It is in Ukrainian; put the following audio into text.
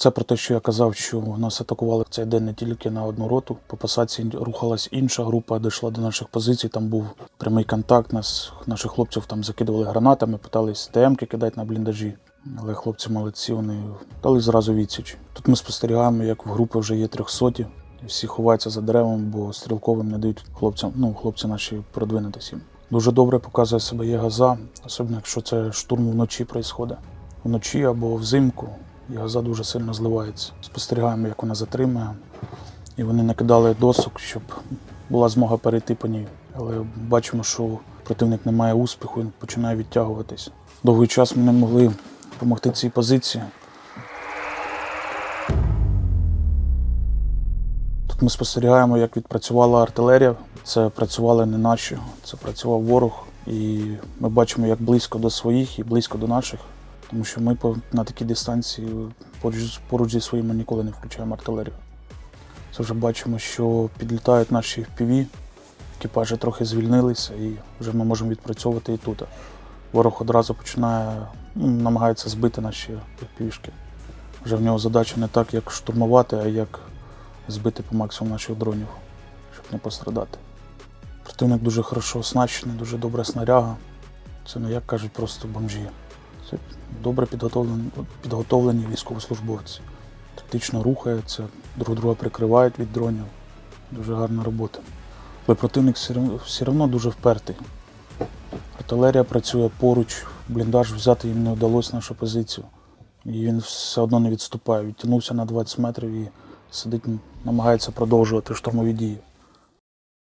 Це про те, що я казав, що нас атакували цей день не тільки на одну роту. По посадці рухалась інша група, дійшла до наших позицій. Там був прямий контакт. Нас наших хлопців там закидували гранатами, питались ТМки кидати на бліндажі. Але хлопці молодці, вони дали зразу відсіч. Тут ми спостерігаємо, як в групи вже є трьохсоті. Всі ховаються за деревом, бо стрілковим не дають хлопцям, ну, хлопці наші продвинутися. Дуже добре показує себе є газа, особливо якщо це штурм вночі відбувається. Вночі або взимку і газа дуже сильно зливається. Спостерігаємо, як вона затримує. І вони накидали досок, щоб була змога перейти по ній. Але бачимо, що противник не має успіху, він починає відтягуватись. Довгий час ми не могли допомогти цій позиції. Тут ми спостерігаємо, як відпрацювала артилерія. Це працювали не наші, це працював ворог. І ми бачимо, як близько до своїх і близько до наших. Тому що ми на такій дистанції поруч, поруч зі своїми ніколи не включаємо артилерію. Це вже бачимо, що підлітають наші FPV, екіпажі трохи звільнилися і вже ми можемо відпрацьовувати і тут. Ворог одразу починає, ну, намагається збити наші FPV-шки. Вже в нього задача не так, як штурмувати, а як збити по максимуму наших дронів, щоб не пострадати. Противник дуже хорошо оснащений, дуже добра снаряга. Це не як кажуть просто бомжі. Це добре підготовлені, підготовлені військовослужбовці. Тактично рухаються, друг друга прикривають від дронів. Дуже гарна робота. Але противник все одно дуже впертий. Артилерія працює поруч, бліндаж взяти їм не вдалося нашу позицію. І він все одно не відступає. Відтягнувся на 20 метрів і сидить, намагається продовжувати штурмові дії.